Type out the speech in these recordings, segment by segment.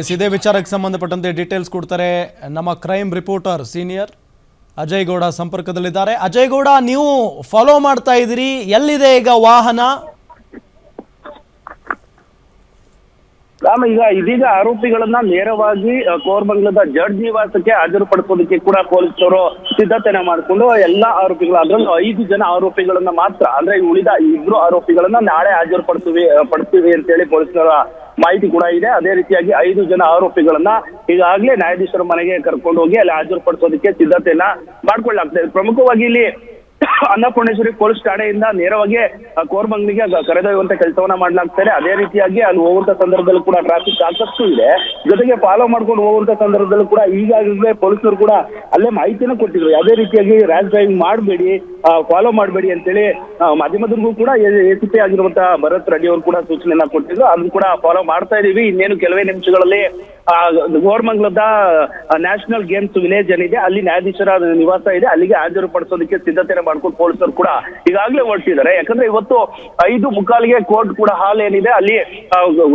S ಇದೇ ವಿಚಾರಕ್ಕೆ ಸಂಬಂಧಪಟ್ಟಂತೆ ಡೀಟೇಲ್ಸ್ ಕೊಡ್ತಾರೆ ನಮ್ಮ crime reporter senior Ajay Gowda ಸಂಪರ್ಕದಲ್ಲಿದ್ದಾರೆ. ಅಜಯ್ ಗೌಡ, ನೀವು ಫಾಲೋ ಮಾಡ್ತಾ ಇದ್ದೀರಿ. ಎಲ್ಲಿದೆ ಈಗ ವಾಹನ? ರಾಮ, ಈಗ ಇದೀಗ ಆರೋಪಿಗಳನ್ನ ನೇರವಾಗಿ ಕೋರ್ಬಂಗ್ಲದ ಜಡ್ಜ್ ನಿವಾಸಕ್ಕೆ ಹಾಜರುಪಡಿಸೋದಕ್ಕೆ ಕೂಡ ಪೊಲೀಸರು ಸಿದ್ಧತೆನ ಮಾಡಿಕೊಂಡು ಎಲ್ಲಾ ಆರೋಪಿಗಳು, ಅದರಲ್ಲೂ ಐದು ಜನ ಆರೋಪಿಗಳನ್ನ ಮಾತ್ರ, ಅಂದ್ರೆ ಉಳಿದ ಇಬ್ರು ಆರೋಪಿಗಳನ್ನ ನಾಳೆ ಹಾಜರುಪಡಿಸುವಿ ಪಡಿಸ್ತೀವಿ ಅಂತೇಳಿ ಪೊಲೀಸರ ಮಾಹಿತಿ ಕೂಡ ಇದೆ. ಅದೇ ರೀತಿಯಾಗಿ ಐದು ಜನ ಆರೋಪಿಗಳನ್ನ ಈಗಾಗಲೇ ನ್ಯಾಯಾಧೀಶರ ಮನೆಗೆ ಕರ್ಕೊಂಡು ಹೋಗಿ ಅಲ್ಲಿ ಹಾಜರುಪಡಿಸೋದಕ್ಕೆ ಸಿದ್ಧತೆಯನ್ನ ಮಾಡ್ಕೊಳ್ಳಲಾಗ್ತದೆ ಪ್ರಮುಖವಾಗಿ ಇಲ್ಲಿ ಅನ್ನಪೂರ್ಣೇಶ್ವರಿ ಪೊಲೀಸ್ ಠಾಣೆಯಿಂದ ನೇರವಾಗಿ ಕೋರ್ಬಂಗ್ಲಿಗೆ ಕರೆದೊಯ್ಯುವಂತ ಕೆಲಸವನ್ನ ಮಾಡ್ಲಾಗ್ತಾರೆ. ಅದೇ ರೀತಿಯಾಗಿ ಅಲ್ಲಿ ಹೋಗುವಂತ ಸಂದರ್ಭದಲ್ಲೂ ಕೂಡ ಟ್ರಾಫಿಕ್ ಸಾಕಷ್ಟು ಇದೆ. ಜೊತೆಗೆ ಫಾಲೋ ಮಾಡ್ಕೊಂಡು ಹೋಗುವಂತ ಸಂದರ್ಭದಲ್ಲೂ ಕೂಡ ಈಗಾಗಲೇ ಪೊಲೀಸರು ಕೂಡ ಅಲ್ಲೇ ಮಾಹಿತಿನೂ ಕೊಟ್ಟಿದ್ರು. ಯಾವುದೇ ರೀತಿಯಾಗಿ ರ್ಯಾಶ್ ಡ್ರೈವಿಂಗ್ ಮಾಡಬೇಡಿ. ಫಾಲೋ ಮಾಡಬೇಡಿ ಅಂತೇಳಿ ಮಾಧ್ಯಮದವ್ರಿಗೂ ಕೂಡ ಎಸಿಪಿ ಆಗಿರುವಂತಹ ಭರತ್ ರೆಡ್ಡಿ ಅವರು ಕೂಡ ಸೂಚನೆಯನ್ನ ಕೊಟ್ಟಿದ್ರು. ಅದನ್ನು ಕೂಡ ಫಾಲೋ ಮಾಡ್ತಾ ಇದೀವಿ. ಇನ್ನೇನು ಕೆಲವೇ ನಿಮಿಷಗಳಲ್ಲಿ ಗೋರ್ಮಂಗ್ಲದ ನ್ಯಾಷನಲ್ ಗೇಮ್ಸ್ ವಿಲೇಜ್ ಏನಿದೆ, ಅಲ್ಲಿ ನ್ಯಾಯಾಧೀಶರ ನಿವಾಸ ಇದೆ. ಅಲ್ಲಿಗೆ ಹಾಜರು ಪಡಿಸೋದಕ್ಕೆ ಸಿದ್ಧತೆ ಮಾಡ್ಕೊಂಡು ಪೊಲೀಸರು ಕೂಡ ಈಗಾಗಲೇ ಹೊರಟಿದ್ದಾರೆ. ಯಾಕಂದ್ರೆ ಇವತ್ತು ಐದು ಮುಕ್ಕಾಲಿಗೆ ಕೋರ್ಟ್ ಕೂಡ ಹಾಲ್ ಏನಿದೆ, ಅಲ್ಲಿ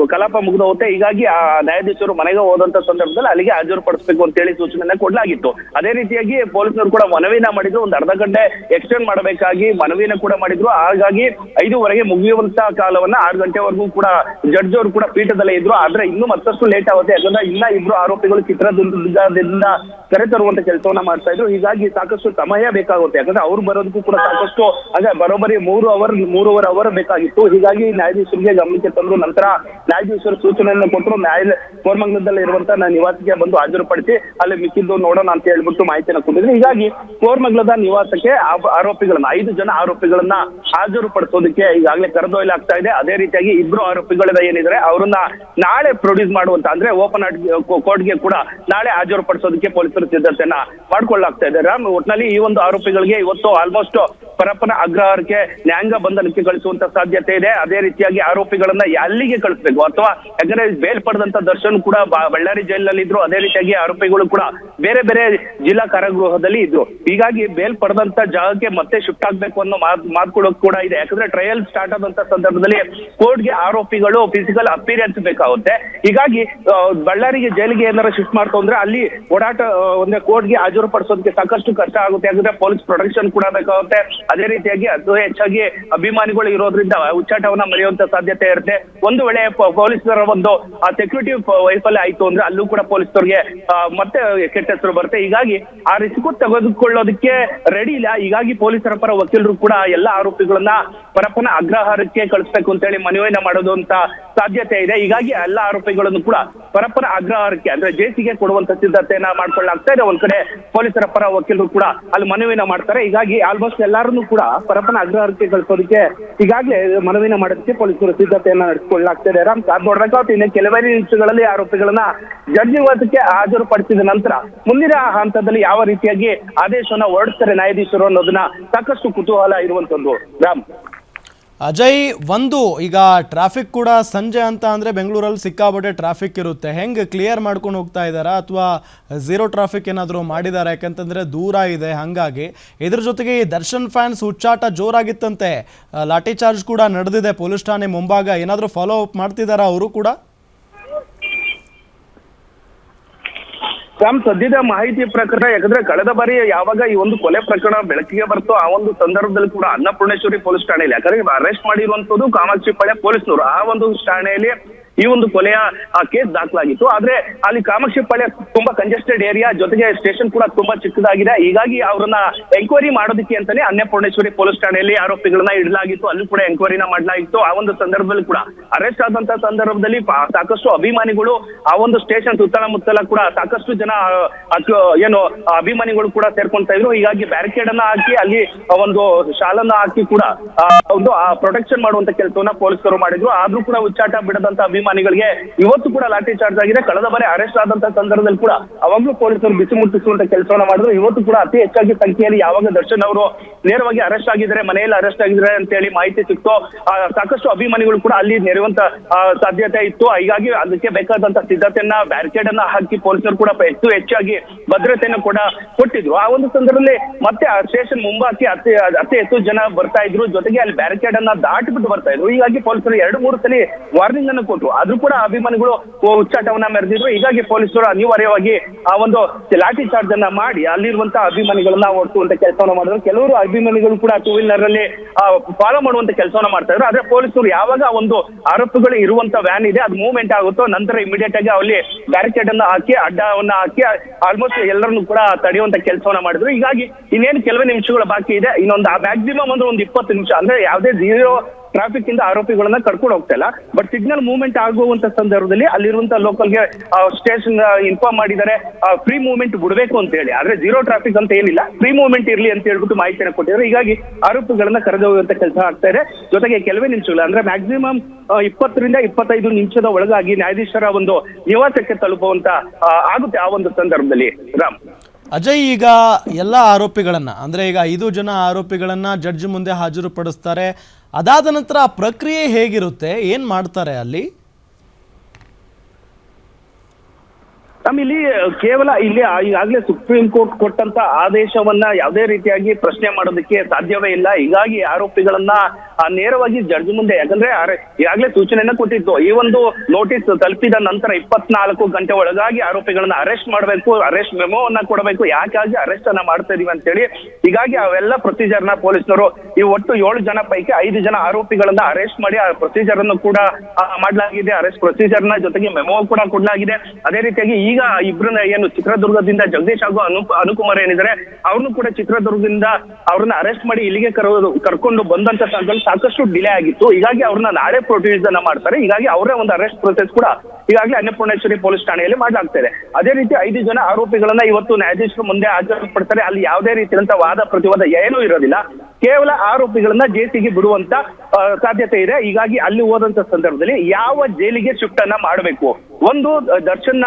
ಕಲಾಪ ಮುಗಿದ ಹೋಗುತ್ತೆ ಹೀಗಾಗಿ, ಆ, ನ್ಯಾಯಾಧೀಶರು ಮನೆಗೆ ಹೋದಂತ ಸಂದರ್ಭದಲ್ಲಿ ಅಲ್ಲಿಗೆ ಹಾಜರು ಪಡಿಸಬೇಕು ಅಂತೇಳಿ ಸೂಚನೆಯನ್ನ ಕೊಡಲಾಗಿತ್ತು. ಅದೇ ರೀತಿಯಾಗಿ ಪೊಲೀಸರು ಕೂಡ ಮನವಿನ ಮಾಡಿದ್ರು. ಒಂದು ಅರ್ಧ ಗಂಟೆ ಎಕ್ಸ್ಟೆಂಡ್ ಮಾಡಬೇಕಾಗಿ ಮನವಿಯನ್ನು ಕೂಡ ಮಾಡಿದ್ರು. ಹಾಗಾಗಿ ಐದುವರೆಗೆ ಮುಗಿಯುವಂತಹ ಕಾಲವನ್ನ ಆರು ಗಂಟೆವರೆಗೂ ಕೂಡ ಜಡ್ಜ್ ಅವರು ಕೂಡ ಪೀಠದಲ್ಲೇ ಇದ್ರು. ಆದ್ರೆ ಇನ್ನೂ ಮತ್ತಷ್ಟು ಲೇಟ್ ಆಗುತ್ತೆ. ಯಾಕಂದ್ರೆ ಇನ್ನ ಇಬ್ರು ಆರೋಪಿಗಳು ಚಿತ್ರದುರ್ಗದಿಂದ ಕರೆ ತರುವಂತ ಕೆಲಸವನ್ನ ಮಾಡ್ತಾ ಇದ್ರು. ಹೀಗಾಗಿ ಸಾಕಷ್ಟು ಸಮಯ ಬೇಕಾಗುತ್ತೆ. ಯಾಕಂದ್ರೆ ಅವ್ರು ಬರೋದಕ್ಕೂ ಕೂಡ ಸಾಕಷ್ಟು ಅಂದ್ರೆ ಬರೋಬ್ಬರಿ ಮೂರು ಅವರ್, ಮೂರುವರೆ ಅವರ್ ಬೇಕಾಗಿತ್ತು. ಹೀಗಾಗಿ ನ್ಯಾಯಾಧೀಶರಿಗೆ ಗಮನಕ್ಕೆ ತಂದ್ರು ನಂತರ ನ್ಯಾಯಾಧೀಶರು ಸೂಚನೆಯನ್ನು ಕೊಟ್ಟರು. ನ್ಯಾಯಾಲಯ ಕೋರ್ಮಂಗಲದಲ್ಲಿ ಇರುವಂತ ನಿವಾಸಕ್ಕೆ ಬಂದು ಹಾಜರುಪಡಿಸಿ ಅಲ್ಲಿ ಮಿಕ್ಕಿದ್ದು ನೋಡೋಣ ಅಂತ ಹೇಳ್ಬಿಟ್ಟು ಮಾಹಿತಿಯನ್ನು ಕೊಟ್ಟಿದ್ರು. ಹೀಗಾಗಿ ಕೋರ್ಮಂಗ್ಲದ ನಿವಾಸಕ್ಕೆ ಆಪ- ಆರೋಪಿಗಳನ್ನ, ಐದು ಜನ ಆರೋಪಿಗಳನ್ನ ಹಾಜರು ಪಡಿಸೋದಕ್ಕೆ ಈಗಾಗಲೇ ಕರೆದೊಯ್ಯಲಾಗ್ತಾ ಇದೆ. ಅದೇ ರೀತಿಯಾಗಿ ಇಬ್ರು ಆರೋಪಿಗಳನ್ನ ಏನಿದ್ರೆ ಅವರನ್ನ ನಾಳೆ ಪ್ರೊಡ್ಯೂಸ್ ಮಾಡುವಂತ, ಅಂದ್ರೆ ಓಪನ್ ಕೋರ್ಟ್ಗೆ ಕೂಡ ನಾಳೆ ಹಾಜರು ಪಡಿಸೋದಕ್ಕೆ ಪೊಲೀಸರು ಸಿದ್ಧತೆಯನ್ನ ಮಾಡ್ಕೊಳ್ಳಾಗ್ತಾ ಇದೆ. ರಾಮ್, ಒಟ್ನಲ್ಲಿ ಈ ಒಂದು ಆರೋಪಿಗಳಿಗೆ ಇವತ್ತು ಆಲ್ಮೋಸ್ಟ್ ಪರಪ್ಪನ ಅಗ್ರಹಾರಕ್ಕೆ ನ್ಯಾಯಾಂಗ ಬಂಧನಕ್ಕೆ ಕಳಿಸುವಂತ ಸಾಧ್ಯತೆ ಇದೆ. ಅದೇ ರೀತಿಯಾಗಿ ಆರೋಪಿಗಳನ್ನ ಎಲ್ಲಿಗೆ ಕಳಿಸ್ಬೇಕು? ಅಥವಾ ಯಾಕಂದ್ರೆ ಬೇಲ್ ಪಡೆದಂತ ದರ್ಶನ್ ಕೂಡ ಬಳ್ಳಾರಿ ಜೈಲಿನಲ್ಲಿ ಇದ್ರು. ಅದೇ ರೀತಿಯಾಗಿ ಆರೋಪಿಗಳು ಕೂಡ ಬೇರೆ ಬೇರೆ ಜಿಲ್ಲಾ ಕಾರಾಗೃಹದಲ್ಲಿ ಇದ್ರು. ಹೀಗಾಗಿ ಬೇಲ್ ಪಡೆದಂತ ಜಾಗಕ್ಕೆ ಮತ್ತೆ ಶಿಫ್ಟ್ ಆಗ್ಬೇಕು ಅನ್ನೋ ಮಾತು ಕೂಡ ಇದೆ. ಯಾಕಂದ್ರೆ ಟ್ರಯಲ್ ಸ್ಟಾರ್ಟ್ ಆದಂತ ಸಂದರ್ಭದಲ್ಲಿ ಕೋರ್ಟ್ಗೆ ಆರೋಪಿಗಳು ಫಿಸಿಕಲ್ ಅಪಿಯರೆನ್ಸ್ ಬೇಕಾಗುತ್ತೆ. ಹೀಗಾಗಿ ಬಳ್ಳಾರಿಗೆ ಜೈಲಿಗೆ ಏನಾರ ಶಿಫ್ಟ್ ಮಾಡ್ತು ಅಂದ್ರೆ ಅಲ್ಲಿ ಓಡಾಟ ಆ, ಒಂದೇ ಹಾಜರು ಪಡಿಸೋದಕ್ಕೆ ಸಾಕಷ್ಟು ಕಷ್ಟ ಆಗುತ್ತೆ. ಯಾಕಂದ್ರೆ ಪೊಲೀಸ್ ಪ್ರೊಟೆಕ್ಷನ್ ಕೂಡ ಬೇಕಾಗುತ್ತೆ. ಅದೇ ರೀತಿಯಾಗಿ ಅದು ಹೆಚ್ಚಾಗಿ ಅಭಿಮಾನಿಗಳು ಇರೋದ್ರಿಂದ ಉಚ್ಚಾಟವನ್ನ ಮರೆಯುವಂತ ಸಾಧ್ಯತೆ ಇರುತ್ತೆ. ಒಂದು ವೇಳೆ ಪೊಲೀಸರ ಒಂದು ಸೆಕ್ಯೂರಿಟಿ ವೈಫಲ್ಯ ಆಯ್ತು ಅಂದ್ರೆ ಅಲ್ಲೂ ಕೂಡ ಪೊಲೀಸರಿಗೆ ಮತ್ತೆ ಕೆಟ್ಟ ಹೆಸರು ಬರುತ್ತೆ. ಹೀಗಾಗಿ ಆ ರಿಸ್ಕ್ ತೆಗೆದುಕೊಳ್ಳೋದಕ್ಕೆ ರೆಡಿ ಇಲ್ಲ. ಹೀಗಾಗಿ ಪೊಲೀಸರ ಪರ ವಕೀಲರು ಕೂಡ ಎಲ್ಲ ಆರೋಪಿಗಳನ್ನ ಪರಪ್ಪನ ಅಗ್ರಹಾರಕ್ಕೆ ಕಳಿಸ್ಬೇಕು ಅಂತೇಳಿ ಮನವಿಯನ್ನ ಮಾಡೋದು ಅಂತ ಸಾಧ್ಯತೆ ಇದೆ. ಹೀಗಾಗಿ ಎಲ್ಲ ಆರೋಪಿಗಳನ್ನು ಕೂಡ ಪರಪ್ಪನ ಅಗ್ರಹಾರಕ್ಕೆ, ಅಂದ್ರೆ ಜೇಸಿಗೆ ಕೊಡುವಂತ ಸಿದ್ಧತೆಯನ್ನ ಮಾಡ್ಕೊಳ್ಳಾಗ್ತಾ ಇದೆ. ಒಂದ್ ಕಡೆ ಪೊಲೀಸರ ಪರ ವಕೀಲರು ಕೂಡ ಅಲ್ಲಿ ಮನವಿನ ಮಾಡ್ತಾರೆ. ಹೀಗಾಗಿ ಆಲ್ಮೋಸ್ಟ್ ಎಲ್ಲರನ್ನೂ ಕೂಡ ಪರಪ್ಪನ ಅಗ್ರಹಾರಕ್ಕೆ ಕಳಿಸೋದಕ್ಕೆ ಈಗಾಗಲೇ ಮನವಿನ ಮಾಡೋದಕ್ಕೆ ಪೊಲೀಸರು ಸಿದ್ಧತೆಯನ್ನ ನಡೆಸಿಕೊಳ್ಳಾಗ್ತಾ ಇದೆ. ರಾಮ್ ಕಾದ್ ನೋಡ್ಬೇಕಾಗುತ್ತೆ ಇನ್ನು ಕೆಲವೇ ನಿಮಿಷಗಳಲ್ಲಿ ಆರೋಪಿಗಳನ್ನ ಜಡ್ಜ್ ನಿವಾಸಕ್ಕೆ ಹಾಜರುಪಡಿಸಿದ ನಂತರ ಮುಂದಿನ ಹಂತದಲ್ಲಿ ಯಾವ ರೀತಿಯಾಗಿ ಆದೇಶವನ್ನ ಹೊರಡಿಸ್ತಾರೆ ನ್ಯಾಯಾಧೀಶರು ಅನ್ನೋದನ್ನ ಸಾಕಷ್ಟು ಕುತೂಹಲ ಇರುವಂತದ್ದು. ರಾಮ್. ಅಜಯ್, ಒಂದು, ಈಗ ಟ್ರಾಫಿಕ್ ಕೂಡ ಸಂಜೆ ಅಂತ ಅಂದ್ರೆ ಬೆಂಗಳೂರಲ್ಲಿ ಸಿಕ್ಕಾಪಟ್ಟೆ ಟ್ರಾಫಿಕ್ ಇರುತ್ತೆ. ಹೆಂಗ್ ಕ್ಲಿಯರ್ ಮಾಡ್ಕೊಂಡು ಹೋಗ್ತಾ ಇದ್ದಾರಾ? ಅಥವಾ ಝೀರೋ ಟ್ರಾಫಿಕ್ ಏನಾದರೂ ಮಾಡಿದ್ದಾರೆ ಯಾಕಂತಂದ್ರೆ ದೂರ ಇದೆ ಹಾಗಾಗಿ. ಇದ್ರ ಜೊತೆಗೆ ಈ ದರ್ಶನ್ ಫ್ಯಾನ್ಸ್ ಹುಚ್ಚಾಟ ಜೋರಾಗಿತ್ತಂತೆ. ಲಾಠಿ ಚಾರ್ಜ್ ಕೂಡ ನಡೆದಿದೆ. ಪೊಲೀಸ್ ಠಾಣೆ ಮುಂಭಾಗ ಏನಾದರೂ ಫಾಲೋ ಅಪ್ ಮಾಡ್ತಿದ್ದಾರಾ ಅವರು ಕೂಡ? ರಾಮ್ ಸದ್ಯದ ಮಾಹಿತಿ ಪ್ರಕಾರ ಯಾಕಂದ್ರೆ ಕಳೆದ ಬಾರಿ ಯಾವಾಗ ಈ ಒಂದು ಕೊಲೆ ಪ್ರಕರಣ ಬೆಳಕಿಗೆ ಬರ್ತೋ ಆ ಒಂದು ಸಂದರ್ಭದಲ್ಲಿ ಕೂಡ ಅನ್ನಪೂರ್ಣೇಶ್ವರಿ ಪೊಲೀಸ್ ಠಾಣೆಯಲ್ಲಿ, ಯಾಕಂದ್ರೆ ಅರೆಸ್ಟ್ ಮಾಡಿರುವಂತದ್ದು ಪೊಲೀಸ್ ಪೊಲೀಸ್ನವರು. ಆ ಒಂದು ಠಾಣೆಯಲ್ಲಿ ಈ ಒಂದು ಕೊಲೆಯ ಕೇಸ್ ದಾಖಲಾಗಿತ್ತು. ಆದ್ರೆ ಅಲ್ಲಿ ಕಾಮಾಕ್ಷಿ ಪಾಳ್ಯ ತುಂಬಾ ಕಂಜೆಸ್ಟೆಡ್ ಏರಿಯಾ ಜೊತೆಗೆ ಸ್ಟೇಷನ್ ಕೂಡ ತುಂಬಾ ಚಿಕ್ಕದಾಗಿದೆ. ಹೀಗಾಗಿ ಅವರನ್ನ ಎಂಕ್ವೈರಿ ಮಾಡೋದಕ್ಕೆ ಅಂತಾನೆ ಅನ್ನಪೂರ್ಣೇಶ್ವರಿ ಪೊಲೀಸ್ ಠಾಣೆಯಲ್ಲಿ ಆರೋಪಿಗಳನ್ನ ಇಡಲಾಗಿತ್ತು. ಅಲ್ಲಿ ಕೂಡ ಎಂಕ್ವೈರಿನ ಮಾಡಲಾಗಿತ್ತು. ಆ ಒಂದು ಸಂದರ್ಭದಲ್ಲಿ ಕೂಡ ಅರೆಸ್ಟ್ ಆದಂತ ಸಂದರ್ಭದಲ್ಲಿ ಸಾಕಷ್ಟು ಅಭಿಮಾನಿಗಳು ಆ ಒಂದು ಸ್ಟೇಷನ್ ಸುತ್ತಲ ಮುತ್ತಲ ಕೂಡ ಸಾಕಷ್ಟು ಜನ ಏನು ಅಭಿಮಾನಿಗಳು ಕೂಡ ಸೇರ್ಕೊಂತ ಇದ್ರು. ಹೀಗಾಗಿ ಬ್ಯಾರಿಕೇಡ್ ಅನ್ನ ಹಾಕಿ, ಅಲ್ಲಿ ಒಂದು ಶಾಲನ್ನ ಹಾಕಿ ಕೂಡ ಒಂದು ಪ್ರೊಟೆಕ್ಷನ್ ಮಾಡುವಂತ ಕೆಲಸವನ್ನ ಪೊಲೀಸರು ಮಾಡಿದ್ರು. ಆದ್ರೂ ಕೂಡ ಉಚ್ಚಾಟ ಬಿಡದಂತ ಅಭಿಮಾನಿಗಳಿಗೆ ಇವತ್ತು ಕೂಡ ಲಾಠಿ ಚಾರ್ಜ್ ಆಗಿದೆ. ಕಳೆದ ಬಾರಿ ಅರೆಸ್ಟ್ ಆದಂತ ಸಂದರ್ಭದಲ್ಲಿ ಕೂಡ ಅವಾಗಲೂ ಪೊಲೀಸರು ಬಿಸಿ ಮುಟ್ಟಿಸುವಂತ ಕೆಲಸವನ್ನ ಮಾಡಿದ್ರು. ಇವತ್ತು ಕೂಡ ಅತಿ ಹೆಚ್ಚಾಗಿ ಸಂಖ್ಯೆಯಲ್ಲಿ ಯಾವಾಗ ದರ್ಶನ್ ಅವರು ನೇರವಾಗಿ ಅರೆಸ್ಟ್ ಆಗಿದ್ದಾರೆ, ಮನೆಯಲ್ಲಿ ಅರೆಸ್ಟ್ ಆಗಿದ್ದಾರೆ ಅಂತ ಹೇಳಿ ಮಾಹಿತಿ ಸಿಕ್ತು. ಸಾಕಷ್ಟು ಅಭಿಮಾನಿಗಳು ಕೂಡ ಅಲ್ಲಿ ನೆರೆಯುವಂತ ಸಾಧ್ಯತೆ ಇತ್ತು. ಹೀಗಾಗಿ ಅದಕ್ಕೆ ಬೇಕಾದಂತ ಸಿದ್ಧತೆಯನ್ನ ಬ್ಯಾರಿಕೇಡ್ ಅನ್ನ ಹಾಕಿ ಪೊಲೀಸರು ಕೂಡ ಹೆಚ್ಚು ಹೆಚ್ಚಾಗಿ ಭದ್ರತೆಯನ್ನು ಕೂಡ ಕೊಟ್ಟಿದ್ರು. ಆ ಒಂದು ಸಂದರ್ಭದಲ್ಲಿ ಮತ್ತೆ ಆ ಸ್ಟೇಷನ್ ಮುಂಬಾಕಿ ಅತಿ ಅತಿ ಹೆಚ್ಚು ಜನ ಬರ್ತಾ ಇದ್ರು. ಜೊತೆಗೆ ಅಲ್ಲಿ ಬ್ಯಾರಿಕೇಡ್ ಅನ್ನ ದಾಟಿಬಿಟ್ಟು ಬರ್ತಾ ಇದ್ರು. ಹೀಗಾಗಿ ಪೊಲೀಸರು ಎರಡು ಮೂರು ಸಲ ವಾರ್ನಿಂಗ್ ಅನ್ನು ಕೊಟ್ರು. ಆದ್ರೂ ಕೂಡ ಅಭಿಮಾನಿಗಳು ಉಚ್ಚಾಟವನ್ನ ಮೆರೆದಿದ್ರು. ಹೀಗಾಗಿ ಪೊಲೀಸರು ಅನಿವಾರ್ಯವಾಗಿ ಆ ಒಂದು ಲಾಠಿ ಚಾರ್ಜ್ ಅನ್ನ ಮಾಡಿ ಅಲ್ಲಿರುವಂತಹ ಅಭಿಮಾನಿಗಳನ್ನ ಓಡಿಸುವಂತ ಕೆಲಸವನ್ನ ಮಾಡಿದ್ರು. ಕೆಲವರು ಅಭಿಮಾನಿಗಳು ಕೂಡ ಟೂ ವೀಲರ್ ಅಲ್ಲಿ ಫಾಲೋ ಮಾಡುವಂತ ಕೆಲಸವನ್ನ ಮಾಡ್ತಾ ಇದ್ರು. ಆದ್ರೆ ಪೊಲೀಸರು ಯಾವಾಗ ಒಂದು ಆರೋಪಿಗಳು ಇರುವಂತ ವ್ಯಾನ್ ಇದೆ, ಅದು ಮೂವ್ಮೆಂಟ್ ಆಗುತ್ತೋ, ನಂತರ ಇಮಿಡಿಯೇಟ್ ಆಗಿ ಅಲ್ಲಿ ಬ್ಯಾರಿಕೇಡ್ ಅನ್ನ ಹಾಕಿ, ಅಡ್ಡವನ್ನ ಹಾಕಿ ಆಲ್ಮೋಸ್ಟ್ ಎಲ್ಲರನ್ನು ಕೂಡ ತಡೆಯುವಂತ ಕೆಲಸವನ್ನ ಮಾಡಿದ್ರು. ಹೀಗಾಗಿ ಇನ್ನೇನು ಕೆಲವೇ ನಿಮಿಷಗಳ ಬಾಕಿ ಇದೆ. ಇನ್ನೊಂದು ಮ್ಯಾಕ್ಸಿಮಮ್ ಅಂದ್ರೆ ಒಂದು ಇಪ್ಪತ್ತು ನಿಮಿಷ. ಅಂದ್ರೆ ಯಾವುದೇ ಜೀರೋ ಟ್ರಾಫಿಕ್ ಇಂದ ಆರೋಪಿಗಳನ್ನ ಕರ್ಕೊಂಡು ಹೋಗ್ತಾ ಇಲ್ಲ. ಬಟ್ ಸಿಗ್ನಲ್ ಮೂವ್ಮೆಂಟ್ ಆಗುವಂತ ಸಂದರ್ಭದಲ್ಲಿ ಅಲ್ಲಿರುವಂತ ಲೋಕಲ್ಗೆ ಸ್ಟೇಷನ್ ಇನ್ಫಾರ್ಮ್ ಮಾಡಿದ್ದಾರೆ. ಫ್ರೀ ಮೂವ್ಮೆಂಟ್ ಬಿಡಬೇಕು ಅಂತ ಹೇಳಿ. ಆದ್ರೆ ಜೀರೋ ಟ್ರಾಫಿಕ್ ಅಂತ ಏನಿಲ್ಲ. ಫ್ರೀ ಮೂವ್ಮೆಂಟ್ ಇರಲಿ ಅಂತ ಹೇಳ್ಬಿಟ್ಟು ಮಾಹಿತಿಯನ್ನು ಕೊಟ್ಟಿದ್ದಾರೆ. ಹೀಗಾಗಿ ಆರೋಪಿಗಳನ್ನ ಕರೆದೊಯ್ಯುವಂತ ಕೆಲಸ ಆಗ್ತಾ ಇದೆ. ಜೊತೆಗೆ ಕೆಲವೇ ನಿಮಿಷಗಳು, ಅಂದ್ರೆ ಮ್ಯಾಕ್ಸಿಮಮ್ ಇಪ್ಪತ್ತರಿಂದ ಇಪ್ಪತ್ತೈದು ನಿಮಿಷದ ಒಳಗಾಗಿ ನ್ಯಾಯಾಧೀಶರ ಒಂದು ನಿವಾಸಕ್ಕೆ ತಲುಪುವಂತ ಆಗುತ್ತೆ ಆ ಒಂದು ಸಂದರ್ಭದಲ್ಲಿ. ರಾಮ್. ಅಜಯ್, ಈಗ ಎಲ್ಲ ಆರೋಪಿಗಳನ್ನ, ಅಂದ್ರೆ ಈಗ ಐದು ಜನ ಆರೋಪಿಗಳನ್ನ ಜಡ್ಜ್ ಮುಂದೆ ಹಾಜರುಪಡಿಸ್ತಾರೆ. ಅದಾದ ನಂತರ ಆ ಪ್ರಕ್ರಿಯೆ ಹೇಗಿರುತ್ತೆ ಏನು ಮಾಡ್ತಾರೆ ಅಲ್ಲಿ? ನಮ್ ಇಲ್ಲಿ ಕೇವಲ ಇಲ್ಲಿ ಈಗಾಗಲೇ ಸುಪ್ರೀಂ ಕೋರ್ಟ್ ಕೊಟ್ಟಂತ ಆದೇಶವನ್ನ ಯಾವುದೇ ರೀತಿಯಾಗಿ ಪ್ರಶ್ನೆ ಮಾಡೋದಕ್ಕೆ ಸಾಧ್ಯವೇ ಇಲ್ಲ. ಹೀಗಾಗಿ ಆರೋಪಿಗಳನ್ನ ನೇರವಾಗಿ ಜಡ್ಜ್ ಮುಂದೆ, ಯಾಕಂದ್ರೆ ಈಗಾಗಲೇ ಸೂಚನೆಯನ್ನ ಕೊಟ್ಟಿತ್ತು ಈ ಒಂದು ನೋಟಿಸ್ ತಲುಪಿದ ನಂತರ ಇಪ್ಪತ್ನಾಲ್ಕು ಗಂಟೆ ಒಳಗಾಗಿ ಆರೋಪಿಗಳನ್ನ ಅರೆಸ್ಟ್ ಮಾಡಬೇಕು, ಅರೆಸ್ಟ್ ಮೆಮೋವನ್ನ ಕೊಡಬೇಕು, ಯಾಕಾಗಿ ಅರೆಸ್ಟ್ ಅನ್ನ ಮಾಡ್ತಾ ಇದೀವಿ ಅಂತೇಳಿ. ಹೀಗಾಗಿ ಅವೆಲ್ಲ ಪ್ರೊಸೀಜರ್ನ ಪೊಲೀಸರು ಈ ಒಟ್ಟು ಏಳು ಜನ ಪೈಕಿ ಐದು ಜನ ಆರೋಪಿಗಳನ್ನ ಅರೆಸ್ಟ್ ಮಾಡಿ, ಆ ಪ್ರೊಸೀಜರ್ ಅನ್ನು ಕೂಡ ಮಾಡಲಾಗಿದೆ. ಅರೆಸ್ಟ್ ಪ್ರೊಸೀಜರ್ನ ಜೊತೆಗೆ ಮೆಮೋ ಕೂಡ ಕೊಡಲಾಗಿದೆ. ಅದೇ ರೀತಿಯಾಗಿ ಈಗ ಇಬ್ಬರನ್ನ ಏನು ಚಿತ್ರದುರ್ಗದಿಂದ ಜಗದೀಶ್ ಹಾಗೂ ಅನು ಅನುಕುಮಾರ್ ಏನಿದ್ದಾರೆ, ಅವ್ರನ್ನು ಕೂಡ ಚಿತ್ರದುರ್ಗದಿಂದ ಅವ್ರನ್ನ ಅರೆಸ್ಟ್ ಮಾಡಿ ಇಲ್ಲಿಗೆ ಕರೋದು, ಕರ್ಕೊಂಡು ಬಂದಂತ ಸಂದರ್ಭದಲ್ಲಿ ಸಾಕಷ್ಟು ಡಿಲೇ ಆಗಿತ್ತು. ಹೀಗಾಗಿ ಅವ್ರನ್ನ ನಾಳೆ ಅನ್ನ ಮಾಡ್ತಾರೆ. ಹೀಗಾಗಿ ಅವರೇ ಒಂದು ಅರೆಸ್ಟ್ ಪ್ರೊಸೆಸ್ ಕೂಡ ಈಗಾಗಲೇ ಅನ್ನಪೂರ್ಣೇಶ್ವರಿ ಪೊಲೀಸ್ ಠಾಣೆಯಲ್ಲಿ ಮಾಡಲಾಗ್ತಾ ಇದೆ. ಅದೇ ರೀತಿ ಐದು ಜನ ಆರೋಪಿಗಳನ್ನ ಇವತ್ತು ನ್ಯಾಯಾಧೀಶರ ಮುಂದೆ ಹಾಜರುಪಡ್ತಾರೆ ಅಲ್ಲಿ ಯಾವುದೇ ರೀತಿಯಂತ ವಾದ ಪ್ರತಿವಾದ ಏನೂ ಇರೋದಿಲ್ಲ. ಕೇವಲ ಆರೋಪಿಗಳನ್ನ ಜೇಸಿಗೆ ಬಿಡುವಂತ ಸಾಧ್ಯತೆ ಇದೆ. ಹೀಗಾಗಿ ಅಲ್ಲಿ ಹೋದಂತ ಸಂದರ್ಭದಲ್ಲಿ ಯಾವ ಜೈಲಿಗೆ ಶಿಫ್ಟ್ ಅನ್ನ ಮಾಡಬೇಕು? ಒಂದು ದರ್ಶನ್ನ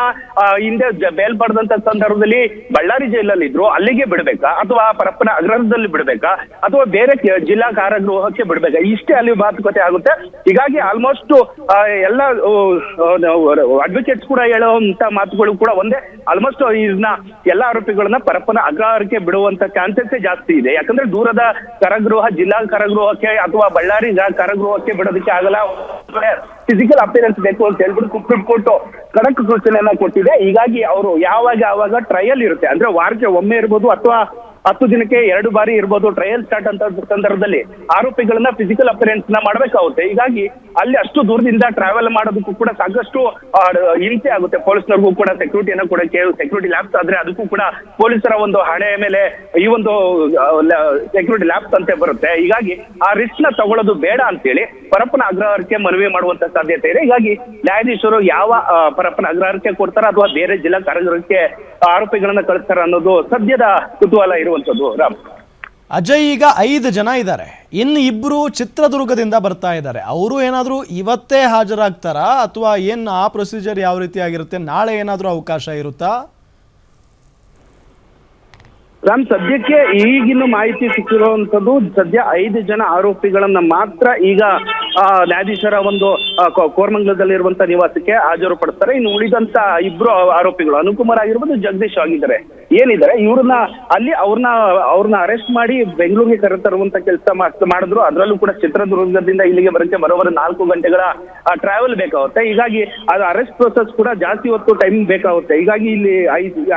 ಹಿಂದೆ ಬೇಲ್ಪಡದಂತ ಬೇಲ್ ಪಡೆದಂತ ಸಂದರ್ಭದಲ್ಲಿ ಬಳ್ಳಾರಿ ಜೈಲಲ್ಲಿ ಇದ್ರು ಅಲ್ಲಿಗೆ ಬಿಡ್ಬೇಕಾ? ಅಥವಾ ಪರಪ್ಪನ ಅಗ್ರಹದಲ್ಲಿ ಬಿಡ್ಬೇಕಾ? ಅಥವಾ ಬೇರೆ ಜಿಲ್ಲಾ ಕಾರಾಗೃಹಕ್ಕೆ ಬಿಡ್ಬೇಕಾ? ಇಷ್ಟೇ ಅಲ್ಲಿ ಮಾತುಕತೆ ಆಗುತ್ತೆ. ಹೀಗಾಗಿ ಆಲ್ಮೋಸ್ಟ್ ಎಲ್ಲ ಅಡ್ವೊಕೇಟ್ಸ್ ಕೂಡ ಹೇಳುವಂತ ಮಾತುಗಳು ಕೂಡ ಒಂದೇ. ಆಲ್ಮೋಸ್ಟ್ ಇದನ್ನ ಎಲ್ಲ ಆರೋಪಿಗಳನ್ನ ಪರಪ್ಪನ ಅಗ್ರಹಾರಕ್ಕೆ ಬಿಡುವಂತ ಚಾನ್ಸಸ್ ಜಾಸ್ತಿ ಇದೆ. ಯಾಕಂದ್ರೆ ದೂರದ ಕರಗೃಹ, ಜಿಲ್ಲಾ ಕರಗೃಹಕ್ಕೆ ಅಥವಾ ಬಳ್ಳಾರಿ ಕರಗೃಹಕ್ಕೆ ಬಿಡೋದಕ್ಕೆ ಆಗಲ್ಲ. ಫಿಸಿಕಲ್ ಅಪಿಯರೆನ್ಸ್ ಬೇಕು ಅಂತ ಹೇಳ್ಬಿಟ್ಟು ಕೋರ್ಟ್ ಖಡಕ್ ಸೂಚನೆಯನ್ನ ಕೊಟ್ಟಿದೆ. ಹೀಗಾಗಿ ಅವರು ಯಾವಾಗ ಯಾವಾಗ ಟ್ರಯಲ್ ಇರುತ್ತೆ. ಅಂದ್ರೆ ವಾರಕ್ಕೆ ಒಮ್ಮೆ ಇರ್ಬೋದು ಅಥವಾ ಹತ್ತು ದಿನಕ್ಕೆ ಎರಡು ಬಾರಿ ಇರ್ಬೋದು ಟ್ರಯಲ್ ಸ್ಟಾರ್ಟ್ ಅಂತ ಸಂದರ್ಭದಲ್ಲಿ ಆರೋಪಿಗಳನ್ನ ಫಿಸಿಕಲ್ ಅಪಿಯರೆನ್ಸ್ನ ಮಾಡ್ಬೇಕಾಗುತ್ತೆ. ಹೀಗಾಗಿ ಅಲ್ಲಿ ಅಷ್ಟು ದೂರದಿಂದ ಟ್ರಾವೆಲ್ ಮಾಡೋದಕ್ಕೂ ಕೂಡ ಸಾಕಷ್ಟು ಹಿಂಸೆ ಆಗುತ್ತೆ. ಪೊಲೀಸ್ನವ್ರಿಗೂ ಕೂಡ ಸೆಕ್ಯೂರಿಟಿಯನ್ನ ಕೊಡಕ್ಕೆ ಸೆಕ್ಯೂರಿಟಿ ಲ್ಯಾಬ್ಸ್ ಆದ್ರೆ ಅದಕ್ಕೂ ಕೂಡ ಪೊಲೀಸರ ಒಂದು ಹಣೆ ಮೇಲೆ ಈ ಒಂದು ಸೆಕ್ಯೂರಿಟಿ ಲ್ಯಾಬ್ಸ್ ಅಂತ ಬರುತ್ತೆ. ಹೀಗಾಗಿ ಆ ರಿಸ್ಕ್ನ ತಗೊಳ್ಳೋದು ಬೇಡ ಅಂತೇಳಿ ಪರಪ್ಪನ ಅಗ್ರಹಾರಕ್ಕೆ ಮನವಿ ಮಾಡುವಂತ ಸಾಧ್ಯತೆ ಇದೆ. ಹೀಗಾಗಿ ನ್ಯಾಯಾಧೀಶರು ಯಾವ ಪರಪ್ಪನ ಅಗ್ರಹಾರಕ್ಕೆ ಕೊಡ್ತಾರ ಅಥವಾ ಬೇರೆ ಜಿಲ್ಲಾ ಕಾರಾಗೃಹಕ್ಕೆ ಆರೋಪಿಗಳನ್ನ ಕಳಿಸ್ತಾರ ಅನ್ನೋದು ಸದ್ಯದ ಕುತೂಹಲ ಇರುವಂತದ್ದು ರಾಮ್. ಅಜಯ್ ಈಗ ಐದು ಜನ ಇದ್ದಾರೆ. ಇನ್ನು ಇಬ್ರು ಚಿತ್ರದುರ್ಗದಿಂದ ಬರ್ತಾ ಇದ್ದಾರೆ. ಅವರು ಏನಾದರೂ ಇವತ್ತೇ ಹಾಜರಾಗ್ತಾರಾ? ಅಥವಾ ಏನು ಆ ಪ್ರೊಸೀಜರ್ ಯಾವ ರೀತಿ ಆಗಿರುತ್ತೆ? ನಾಳೆ ಏನಾದರೂ ಅವಕಾಶ ಇರುತ್ತಾ? ರಾಮ್, ಸದ್ಯಕ್ಕೆ ಈಗಿನ ಮಾಹಿತಿ ಸಿಕ್ಕಿರುವಂತದ್ದು ಸದ್ಯ ಐದು ಜನ ಆರೋಪಿಗಳನ್ನ ಮಾತ್ರ ಈಗ ನ್ಯಾಯಾಧೀಶರ ಒಂದು ಕೋರ್ಮಂಗಲದಲ್ಲಿರುವಂತ ನಿವಾಸಕ್ಕೆ ಹಾಜರು ಪಡ್ತಾರೆ ಇನ್ನು ಉಳಿದಂತ ಇಬ್ರು ಆರೋಪಿಗಳು ಅನುಕುಮಾರ್ ಆಗಿರ್ಬೋದು ಜಗದೀಶ್ ಆಗಿದ್ದಾರೆ. ಏನಿದ್ದಾರೆ, ಇವ್ರನ್ನ ಅಲ್ಲಿ ಅವ್ರನ್ನ ಅವ್ರನ್ನ ಅರೆಸ್ಟ್ ಮಾಡಿ ಬೆಂಗಳೂರಿಗೆ ಕರೆತರುವಂತ ಕೆಲಸ ಮಾಡಿದ್ರು. ಅದರಲ್ಲೂ ಕೂಡ ಚಿತ್ರದುರ್ಗದಿಂದ ಇಲ್ಲಿಗೆ ಬರಕ್ಕೆ ಬರೋವರ ನಾಲ್ಕು ಗಂಟೆಗಳ ಟ್ರಾವೆಲ್ ಬೇಕಾಗುತ್ತೆ. ಹೀಗಾಗಿ ಅದು ಅರೆಸ್ಟ್ ಪ್ರೊಸೆಸ್ ಕೂಡ ಜಾಸ್ತಿ ಹೊತ್ತು ಟೈಮ್ ಬೇಕಾಗುತ್ತೆ. ಹೀಗಾಗಿ ಇಲ್ಲಿ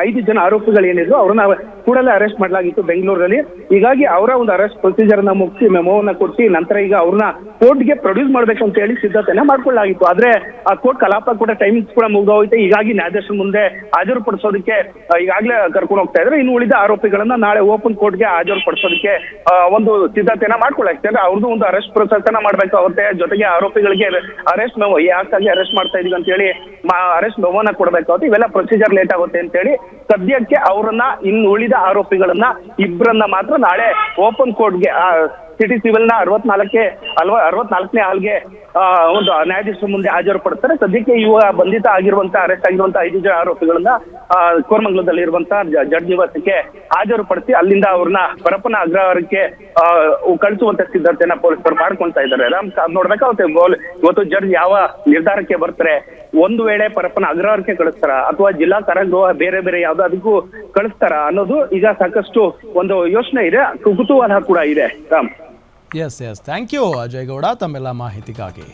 ಐದು ಜನ ಆರೋಪಿಗಳು ಏನಿದ್ರು, ಅವ್ರನ್ನ ಕೂಡಲೇ ಅರೆಸ್ಟ್ ಮಾಡಲಾಗಿತ್ತು ಬೆಂಗಳೂರಲ್ಲಿ. ಹೀಗಾಗಿ ಅವರ ಒಂದು ಅರೆಸ್ಟ್ ಪ್ರೊಸೀಜರ್ನ ಮುಗಿಸಿ ಮೆಮೋವನ್ನ ನಂತರ ಈಗ ಅವ್ರನ್ನ ಕೋರ್ಟ್ಗೆ ಪ್ರೊಡ್ಯೂಸ್ ಮಾಡ್ಬೇಕು ಅಂತ ಹೇಳಿ ಸಿದ್ಧತೆನ ಮಾಡ್ಕೊಳ್ಳಾಗಿತ್ತು ಆದ್ರೆ ಆ ಕೋರ್ಟ್ ಕಲಾಪ ಕೂಡ ಟೈಮಿಂಗ್ಸ್ ಕೂಡ ಮುಗ್ದೋಯ್ತು. ಹೀಗಾಗಿ ನ್ಯಾಯಾಧೀಶರ ಮುಂದೆ ಹಾಜರುಪಡಿಸೋದಕ್ಕೆ ಈಗಾಗಲೇ ಕರ್ಕೊಂಡು ಹೋಗ್ತಾ ಇದ್ರೆ ಇನ್ನು ಉಳಿದ ಆರೋಪಿಗಳನ್ನ ನಾಳೆ ಓಪನ್ ಕೋರ್ಟ್ಗೆ ಹಾಜರುಪಡಿಸೋದಕ್ಕೆ ಒಂದು ಸಿದ್ಧತೆನ ಮಾಡ್ಕೊಳ್ಳಾಗ್ತದೆ ಅವ್ರದ್ದು ಒಂದು ಅರೆಸ್ಟ್ ಪ್ರೊಸೆಸ್ ಅನ್ನ ಮಾಡ್ಬೇಕಾಗುತ್ತೆ ಜೊತೆಗೆ ಆರೋಪಿಗಳಿಗೆ ಅರೆಸ್ಟ್ ಮೆಮೋ ಯಾಕಾಗಿ ಅರೆಸ್ಟ್ ಮಾಡ್ತಾ ಇದೀವಿ ಅಂತ ಹೇಳಿ ಅರೆಸ್ಟ್ ಮೆಮೋನ ಕೊಡಬೇಕಾಗುತ್ತೆ ಇವೆಲ್ಲ ಪ್ರೊಸೀಜರ್ ಲೇಟ್ ಆಗುತ್ತೆ ಅಂತ ಹೇಳಿ, ಸದ್ಯಕ್ಕೆ ಅವರನ್ನ ಇನ್ನು ಉಳಿದ ಆರೋಪಿಗಳನ್ನ ಇಬ್ಬರನ್ನ ಮಾತ್ರ ನಾಳೆ ಓಪನ್ ಕೋರ್ಟ್ಗೆ ಸಿಟಿ ಸಿವಿಲ್ನ ಅರವತ್ನಾಲ್ಕಕ್ಕೆ ಅಲ್ವಾ, ಅರವತ್ನಾಲ್ಕನೇ ಹಾಲ್ಗೆ ಒಂದು ನ್ಯಾಯಾಧೀಶರ ಮುಂದೆ ಹಾಜರುಪಡಿಸ್ತಾರೆ ಸದ್ಯಕ್ಕೆ ಇವ ಬಂಧಿತ ಆಗಿರುವಂತ ಅರೆಸ್ಟ್ ಆಗಿರುವಂತ ಐದು ಜನ ಆರೋಪಿಗಳನ್ನ ಕೋರಮಂಗಲದಲ್ಲಿ ಇರುವಂತ ಜಡ್ಜ್ ನಿವಾಸಕ್ಕೆ ಹಾಜರುಪಡಿಸಿ ಅಲ್ಲಿಂದ ಅವ್ರನ್ನ ಪರಪ್ಪನ ಅಗ್ರಹಾರಕ್ಕೆ ಕಳಿಸುವಂತ ಸಿದ್ಧತೆಯನ್ನ ಪೊಲೀಸರು ಮಾಡ್ಕೊಂತಾ ಇದ್ದಾರೆ. ರಾಮ್ ನೋಡ್ಬೇಕಾಗುತ್ತೆ ಇವತ್ತು ಜಡ್ಜ್ ಯಾವ ನಿರ್ಧಾರಕ್ಕೆ ಬರ್ತಾರೆ? ಒಂದು ವೇಳೆ ಪರಪ್ಪನ ಅಗ್ರಹಾರಕ್ಕೆ ಕಳಿಸ್ತಾರ? ಅಥವಾ ಜಿಲ್ಲಾ ಕಾರಾಗೃಹ ಬೇರೆ ಬೇರೆ ಯಾವ್ದು ಅದಕ್ಕೂ ಕಳಿಸ್ತಾರ ಅನ್ನೋದು ಈಗ ಸಾಕಷ್ಟು ಒಂದು ಯೋಚನೆ ಇದೆ. ಕುತೂಹಲ ಕೂಡ ಇದೆ. Ram. Yes yes thank you Ajay Gowda ತಮ್ಮೆಲ್ಲ ಮಾಹಿತಿಗಾಗಿ